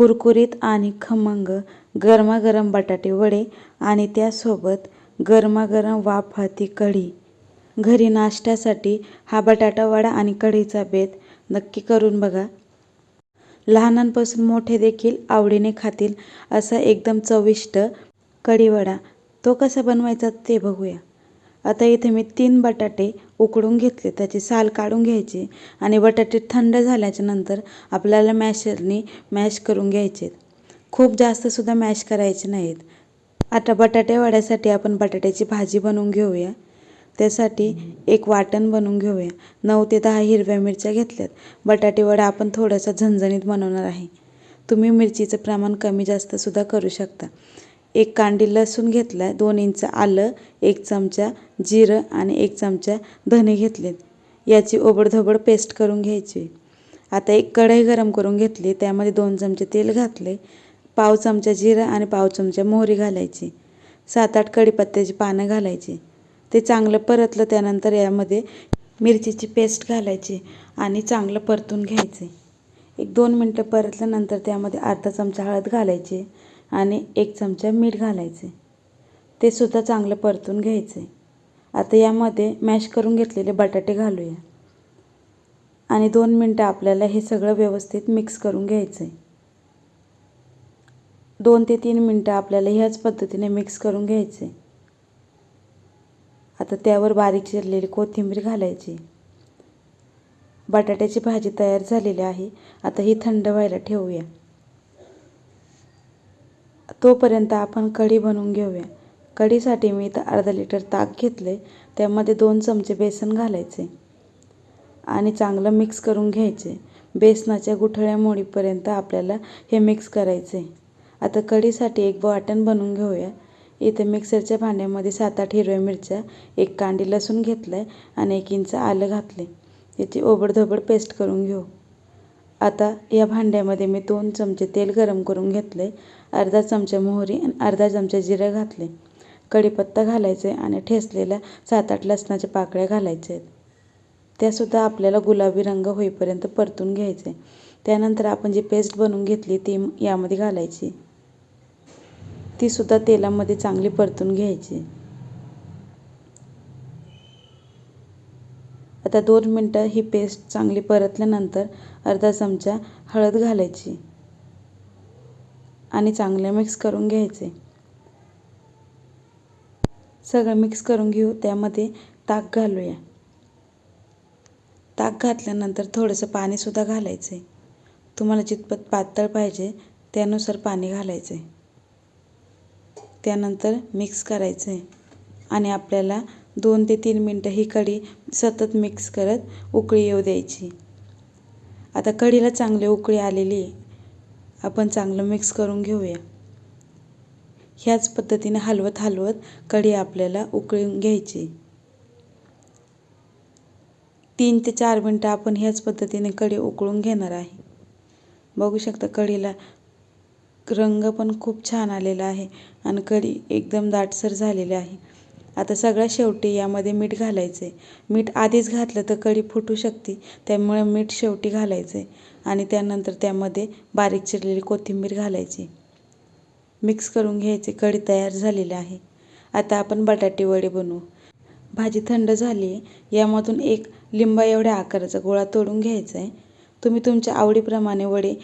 कुरकुरीत आणि खमंग गरमागरम बटाटे वडे आणि त्यासोबत गरमागरम वाफाती कढी. घरी नाश्त्यासाठी हा बटाटा वडा आणि कढीचा बेत नक्की करून बघा. लहानांपासून मोठे देखील आवडीने खातील असा एकदम चविष्ट कढीवडा. तो कसा बनवायचा ते बघूया. आता इथे मी तीन बटाटे उकडून घेतले त्याची साल काढून घ्यायची आणि बटाटे थंड झाल्याच्यानंतर आपल्याला मॅशरनी मॅश करून घ्यायचे खूप जास्तसुद्धा मॅश करायचे नाहीत. आता बटाटे वड्यासाठी आपण बटाट्याची भाजी बनवून घेऊया. त्यासाठी एक वाटण बनवून घेऊया. नऊ ते दहा हिरव्या मिरच्या घेतल्यात. बटाटे वडा आपण थोडासा झणझणीत बनवणार आहे. तुम्ही मिरचीचं प्रमाण कमी जास्तसुद्धा करू शकता. एक कांडी लसूण घेतला आहे दोन इंच आलं एक चमचा जिरं आणि एक चमचा धने घेतलेत. याची ओबडधोबड पेस्ट करून घ्यायची. आता एक कढई गरम करून घेतली त्यामध्ये दोन चमचे तेल घातले पाव चमचा जिरं आणि पाव चमचा मोहरी घालायची सात आठ कढीपत्त्याची पानं घालायची. ते चांगलं परतलं त्यानंतर यामध्ये मिरचीची पेस्ट घालायची आणि चांगलं परतून घ्यायचे. एक दोन मिनटं परतल्यानंतर त्यामध्ये अर्धा चमचा हळद घालायची. आणि एक चमचा मीठ घालायचे. ते सुद्धा चांगलं परतून घ्यायचे. आता यामध्ये मॅश करून घेतलेले बटाटे घालूया. आणि दोन मिनटं आपल्याला हे सगळं व्यवस्थित मिक्स करून घ्यायचं आहे दोन ते तीन मिनटं आपल्याला ह्याच पद्धतीने मिक्स करून घ्यायचे आता त्यावर बारीक चिरलेली कोथिंबीर घालायची. बटाट्याची भाजी तयार झालेली आहे. आता ही थंड व्हायला ठेवूया. तोपर्यंत आपण कढी बनवून घेऊया. कढीसाठी मी इथं अर्धा लिटर ताक घेतले त्यामध्ये दोन चमचे बेसन घालायचे आणि चांगलं मिक्स करून घ्यायचे. बेसनाच्या गुठळ्या मोडीपर्यंत आपल्याला हे मिक्स करायचे. आता कढीसाठी एक वाटण बनवून घेऊया. इथे मिक्सरच्या भांड्यामध्ये सात आठ हिरव्या मिरच्या एक कांडी लसूण घेतलं आहे आणि एक इंच आलं घातले याची ओबडधोबड पेस्ट करून घेऊ. आता या भांड्यामध्ये मी दोन चमचे तेल गरम करून घेतले अर्धा चमचा मोहरी आणि अर्धा चमचा जिरं घातले. कढीपत्ता घालायचे आणि ठेचलेल्या सात आठ लसणाच्या पाकळ्या घालायच्या आहेत. त्यासुद्धा आपल्याला गुलाबी रंग होईपर्यंत परतून घ्यायचे. त्यानंतर आपण जी पेस्ट बनवून घेतली ती यामध्ये घालायची. तीसुद्धा तेलामध्ये चांगली परतून घ्यायची. आता दोन मिनटं ही पेस्ट चांगली परतल्यानंतर अर्धा चमचा हळद घालायची आणि चांगले मिक्स करून घ्यायचे. सगळं मिक्स करून घेऊ त्यामध्ये ताक घालूया. ताक घातल्यानंतर थोडंसं पाणीसुद्धा घालायचं. आहे तुम्हाला जितपत पातळ पाहिजे त्यानुसार पाणी घालायचं. त्यानंतर मिक्स करायचं आहे आणि आपल्याला दोन ते तीन मिनटं ही कढी सतत मिक्स करत उकळी येऊ द्यायची. आता कढीला चांगली उकळी आलेली आहे. आपण चांगलं मिक्स करून घेऊया. ह्याच पद्धतीने हलवत हलवत कढी आपल्याला उकळून घ्यायची. तीन ते चार मिनटं आपण ह्याच पद्धतीने कढी उकळून घेणार आहे. बघू शकता कढीला रंग पण खूप छान आलेला आहे आणि कढी एकदम दाटसर झालेली आहे. आता सगळ्यात शेवटी यामध्ये मीठ घालायचं. आहे मीठ आधीच घातलं तर कढी फुटू शकते त्यामुळे मीठ शेवटी घालायचं आहे आणि त्यानंतर त्यामध्ये बारीक चिरलेली कोथिंबीर घालायची. मिक्स करून घ्यायचे कढी तयार झालेली आहे. आता आपण बटाटे वडे बनवू. भाजी थंड झाली आहे यामधून एक लिंबा एवढ्या आकाराचा गोळा तोडून घ्यायचा आहे तुम्ही तुमच्या आवडीप्रमाणे वडे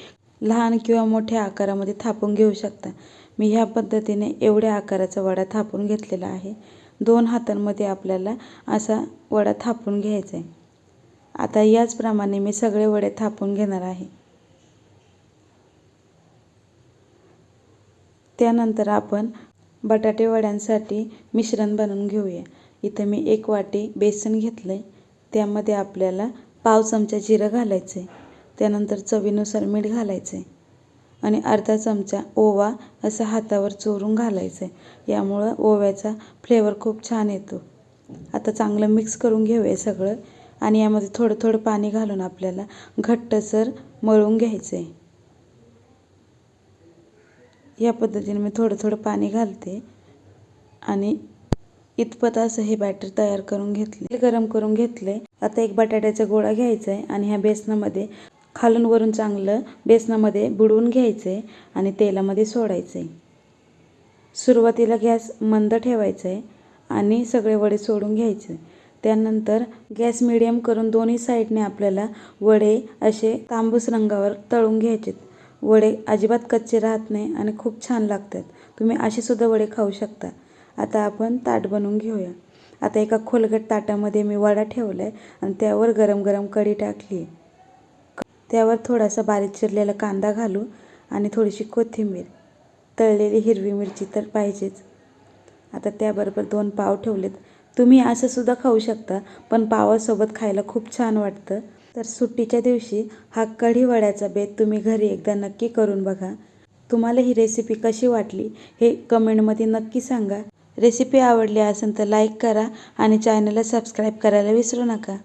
लहान किंवा मोठ्या आकारामध्ये थापून घेऊ शकता. मी ह्या पद्धतीने एवढ्या आकाराचा वडा थापून घेतलेला आहे. दोन हातांमध्ये आपल्याला असा वडा थापून घ्यायचा आहे आता याचप्रमाणे मी सगळे वडे थापून घेणार आहे. त्यानंतर आपण बटाटे वड्यांसाठी मिश्रण बनवून घेऊया. इथं मी एक वाटी बेसन घेतलं आहे त्यामध्ये आपल्याला पाव चमचा जिरं घालायचं आहे त्यानंतर चवीनुसार मीठ घालायचं आहे आणि अर्धा चमचा ओवा असं हातावर चोरून घालायचं आहे यामुळं ओव्याचा फ्लेवर खूप छान येतो. आता चांगलं मिक्स करून घेऊया सगळं आणि यामध्ये थोडं थोडं पाणी घालून आपल्याला घट्टसर मळून घ्यायचं आहे या पद्धतीने मी थोडं थोडं पाणी घालते आणि इतपत असं हे बॅटर तयार करून घेतले. गरम करून घेतले आता एक बटाट्याचा गोळा घ्यायचा आहे आणि ह्या बेसनामध्ये खालून वरून चांगलं बेसनामध्ये बुडवून घ्यायचं आहे आणि तेलामध्ये सोडायचं. आहे सुरुवातीला गॅस मंद ठेवायचा आहे आणि सगळे वडे सोडून घ्यायचे. त्यानंतर गॅस मिडियम करून दोन्ही साईडने आपल्याला वडे असे तांबूस रंगावर तळून घ्यायचे. वडे अजिबात कच्चे राहत नाही आणि खूप छान लागतात. तुम्ही असे सुद्धा वडे खाऊ शकता. आता आपण ताट बनवून घेऊया. आता एका खोलगट ताटामध्ये मी वडा ठेवला आहे आणि त्यावर गरम गरम कढी टाकली आहे त्यावर थोडासा बारीक चिरलेला कांदा घालू आणि थोडीशी कोथिंबीर तळलेली हिरवी मिरची तर पाहिजेच. आता त्याबरोबर दोन पाव ठेवलेत. तुम्ही असं सुद्धा खाऊ शकता पण पावासोबत खायला खूप छान वाटतं. तर सुट्टीच्या दिवशी हा कढी वड्याचा बेत तुम्ही घरी एकदा नक्की करून बघा. तुम्हाला ही रेसिपी कशी वाटली हे कमेंटमध्ये नक्की सांगा. रेसिपी आवडली असेल तर लाईक करा आणि चॅनलला सबस्क्राईब करायला विसरू नका.